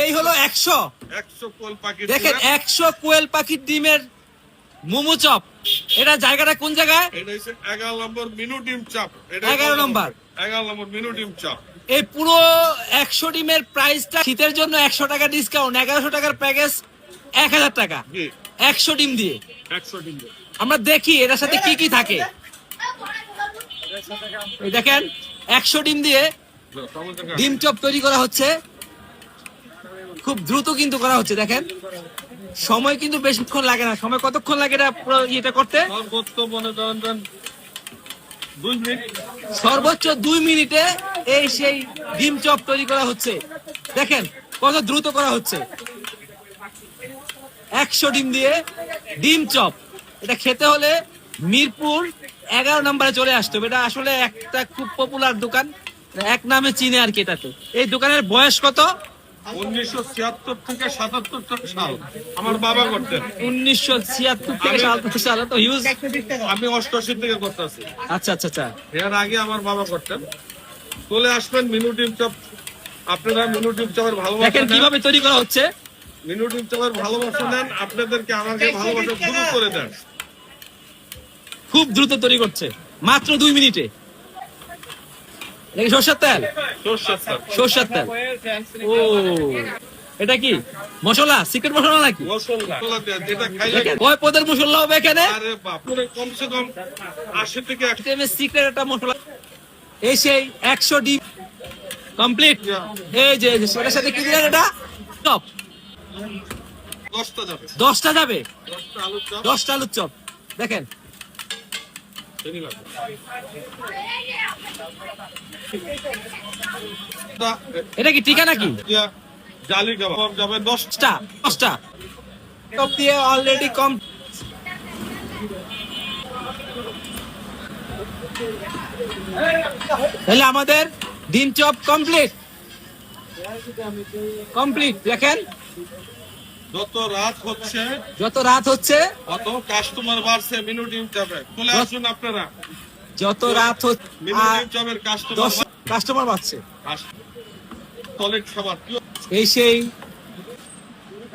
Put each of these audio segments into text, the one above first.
এই হলো একশো। একশো কোল পাখি দেখেন একশো কোয়েল পাখির ডিমের মোমো চপ। এটা জায়গাটা কোন জায়গায়? এটা হচ্ছে এগারো নম্বর মিনু ডিম চাপ। 11 নম্বর। এগারো নম্বর মিনু ডিম চাপ। এই পুরো একশো ডিমের প্রাইসটা শীতের জন্য একশো টাকা ডিসকাউন্ট এগারোশো টাকার প্যাকেজ এক হাজার টাকা। একশো ডিম দিয়ে। একশো ডিম দিয়ে। আমরা দেখি এটার সাথে কি কি থাকে। দেখেন একশো ডিম দিয়ে ডিম চপ তৈরি করা হচ্ছে। খুব দ্রুত কিন্তু করা হচ্ছে, দেখেন। সময় কিন্তু বেশিক্ষণ লাগে না। সময় কতক্ষণ লাগে এটা ইয়েটা করতে? সর্বোচ্চ দুই মিনিট এই সেই ডিম চপ তৈরি করা হচ্ছে। দেখেন, কত দ্রুত করা হচ্ছে। একশো ডিম দিয়ে ডিম চপ। এটা খেতে হলে মিরপুর এগারো নম্বরে চলে আসতে এটা আসলে একটা খুব পপুলার দোকান। এক নামে চিনে আর কি এটাতে। এই দোকানের বয়স কত? উনিশশো ছিয়াত্তর থেকে সাতাত্তর সাল। আমার বাবা করতেন। উনিশশো ছিয়াত্তর থেকে সাতাত্তর সালে তো হিউজ আমি অষ্টআশি থেকে করতেছি। আচ্ছা আচ্ছা আচ্ছা। এর আগে আমার বাবা করতেন। চলে আসবেন মিনু ডিম চপ। আপনারা মিনু ডিম চপের ভালোবাসা দেখেন কীভাবে তৈরি করা হচ্ছে। মিনু ডিম চপের ভালোবাসা নেন। আপনাদেরকে আমাকে ভালোবাসা শুরু করে দেন। খুব দ্রুত তৈরি করছে। মাত্র দুই মিনিটে। দেখি সর্ষের তেল? সর্ষের তেল। ও এটা কি? মশলা? সিক্রেট মশলা নাকি? কয় পদের মশলা হবে এখানে? কমসে কম আশি থেকে সিক্রেট একটা মশলা। এই সেই একশো ডিম। কমপ্লিট এই যে সেটার সাথে কি দিলেন এটা? চপ। দশটা যাবে। দশটা যাবে? দশটা আলুর চপ। দেখেন এটা কি টিকা নাকি জালি কাবাব যাবে দশটা দশটা। দশটা দিয়ে অলরেডি কম তাহলে আমাদের দিন চপ কমপ্লিট কমপ্লিট দেখেন। যত রাত হচ্ছে যত রাত হচ্ছে অত কাস্টমার বাড়ছে চলে আসুন আপনারা। যত রাত হচ্ছে কাস্টমার কাস্টমার সলিড খাবার এই সেই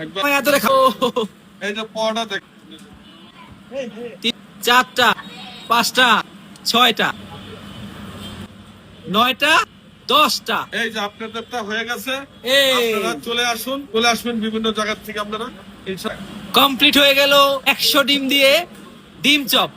একবার সময় ধরে এই যে পড়া দেখ। চারটা পাঁচটা ছয়টা নয়টা দশটা। এই যে আপনাদেরটা হয়ে গেছে। আপনারা চলে আসুন চলে আসবেন বিভিন্ন জায়গা থেকে আপনারা। কমপ্লিট হয়ে গেল একশো ডিম দিয়ে ডিম চপ।